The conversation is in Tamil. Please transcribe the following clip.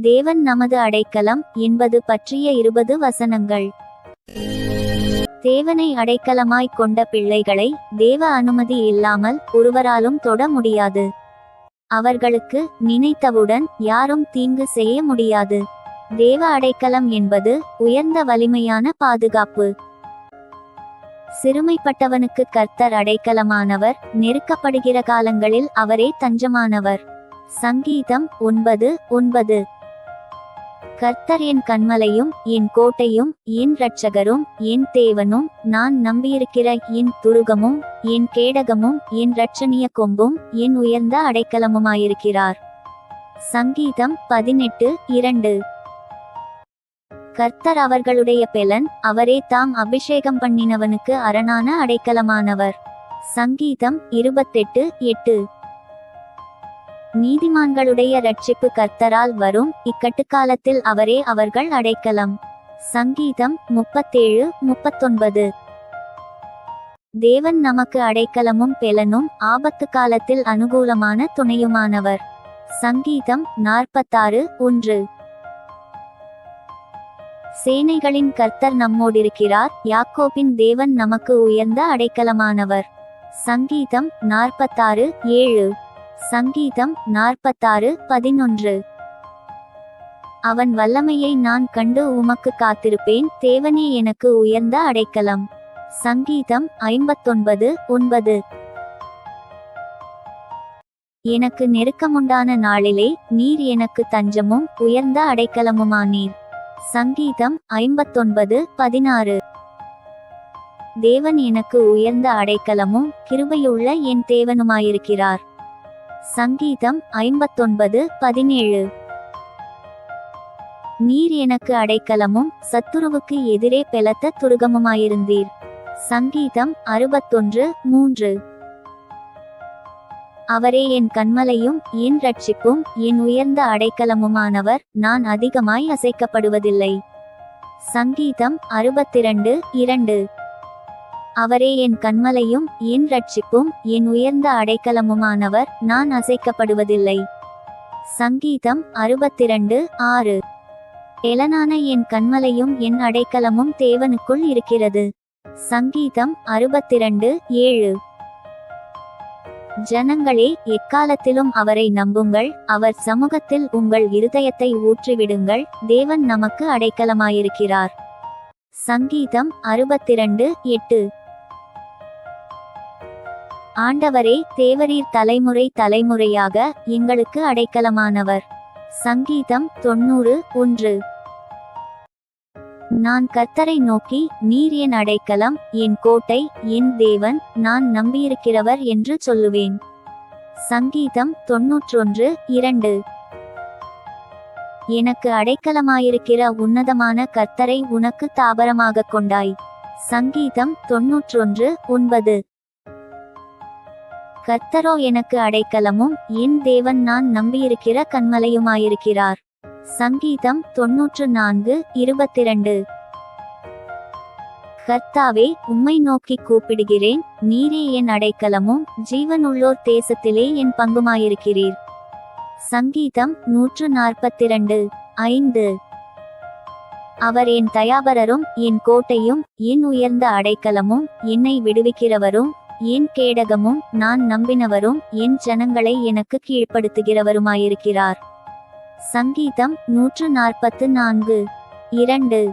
தேவன் நமது அடைக்கலம் என்பது பற்றிய இருபது வசனங்கள். தேவனை அடைக்கலமாய் கொண்ட பிள்ளைகளை தேவ அனுமதி இல்லாமல் ஒருவராலும் தொட முடியாது. அவர்களுக்கு நினைத்தவுடன் யாரும் தீங்கு செய்ய முடியாது. தேவ அடைக்கலம் என்பது உயர்ந்த வலிமையான பாதுகாப்பு. சிறுமைப்பட்டவனுக்கு கர்த்தர் அடைக்கலமானவர் நெருக்கப்படுகிற காலங்களில் அவரே தஞ்சமானவர். சங்கீதம் ஒன்பது ஒன்பது. கர்த்தர் என் கண்மலையும் என் கோட்டையும் என் இரட்சகரும் என் தேவனும் நான் நம்பியிருக்கிற என் துருகமும் என் கேடகமும் என் இரட்சணிய கொம்பும் என் உயர்ந்த அடைக்கலமுமாயிருக்கிறார். சங்கீதம் பதினெட்டு இரண்டு. கர்த்தர் அவர்களுடைய பெலன் அவரே தாம் அபிஷேகம் பண்ணினவனுக்கு அரணான அடைக்கலமானவர். சங்கீதம் இருபத்தெட்டு எட்டு. நீதிமான்களுடைய ரட்சிப்பு கர்த்தரால் வரும். இக்கட்டுக்காலத்தில் அவரே அவர்கள் அடைக்கலம். சங்கீதம் முப்பத்தேழு முப்பத்தொன்பது. தேவன் நமக்கு அடைக்கலமும் பெலனும் ஆபத்து காலத்தில் அனுகூலமான துணையுமானவர். சங்கீதம் நாற்பத்தாறு ஒன்று. சேனைகளின் கர்த்தர் நம்மோடிருக்கிறார். யாக்கோபின் தேவன் நமக்கு உயர்ந்த அடைக்கலமானவர். சங்கீதம் நாற்பத்தாறு ஏழு. சங்கீதம் நாற்பத்தாறு பதினொன்று. அவன் வல்லமையை நான் கண்டு உமக்கு காத்திருப்பேன் தேவனே எனக்கு உயர்ந்த அடைக்கலம். சங்கீதம் ஐம்பத்தொன்பது ஒன்பது. எனக்கு நெருக்கமுண்டான நாளிலே நீர் எனக்கு தஞ்சமும் உயர்ந்த அடைக்கலமுமானீர். சங்கீதம் ஐம்பத்தொன்பது பதினாறு. தேவன் எனக்கு உயர்ந்த அடைக்கலமும் கிருபையுள்ள என் தேவனுமாயிருக்கிறார். சங்கீதம் ஐம்பத்தொன்பது பதினேழு. நீர் எனக்கு அடைக்கலமும் சத்துருவுக்கு எதிரே பெலத்த துருகமுமாயிருந்தீர். சங்கீதம் அறுபத்தொன்று மூன்று. அவரே என் கண்மலையும் என் ரட்சிப்பும் என் உயர்ந்த அடைக்கலமுமானவர் நான் அதிகமாய் அசைக்கப்படுவதில்லை. சங்கீதம் அறுபத்திரண்டு இரண்டு. அவரே என் கண்மலையும் என் ரட்சிப்பும் என் உயர்ந்த அடைக்கலமுமானவர் நான் அசைக்கப்படுவதில்லை. சங்கீதம் அறுபத்திரண்டு ஆறு. எலனான என் கண்மலையும் என் அடைக்கலமும் தேவனுக்குள் இருக்கிறது. சங்கீதம் அறுபத்திரண்டு ஏழு. ஜனங்களே எக்காலத்திலும் அவரை நம்புங்கள் அவர் சமூகத்தில் உங்கள் இருதயத்தை ஊற்றிவிடுங்கள் தேவன் நமக்கு அடைக்கலமாயிருக்கிறார். சங்கீதம் அறுபத்திரண்டு எட்டு. ஆண்டவரே தேவரீர் தலைமுறை தலைமுறையாக எங்களுக்கு அடைக்கலமானவர். சங்கீதம் தொண்ணூறு ஒன்று. நான் கர்த்தரை நோக்கி நீர் என் அடைக்கலம் என் கோட்டை என் தேவன் நான் நம்பியிருக்கிறவர் என்று சொல்லுவேன். சங்கீதம் தொன்னூற்றொன்று இரண்டு. எனக்கு அடைக்கலமாயிருக்கிற உன்னதமான கர்த்தரை உனக்கு தாபரமாக கொண்டாய். சங்கீதம் தொன்னூற்றொன்று ஒன்பது. கர்த்தரோ எனக்கு அடைக்கலமும் என் தேவன் நான் நம்பியிருக்கிற கண்மலையுமாயிருக்கிறார் சங்கீதம் தொன்னூற்று நான்கு இருபத்திரண்டு. கர்த்தாவே உம்மை நோக்கி கூப்பிடுகிறேன் நீரே என் அடைக்கலமும் ஜீவனுள்ளோர் தேசத்திலே என் பங்குமாயிருக்கிறீர். சங்கீதம் நூற்று நாற்பத்திரண்டு ஐந்து. அவர் என் தயாபரரும் என் கோட்டையும் என் உயர்ந்த அடைக்கலமும் என்னை விடுவிக்கிறவரும் என் கேடகமும் நான் நம்பினவரும் என் ஜனங்களை எனக்கு கீழ்ப்படுத்துகிறவருமாயிருக்கிறார். சங்கீதம் நூற்று நாற்பத்து நான்கு. இரண்டு.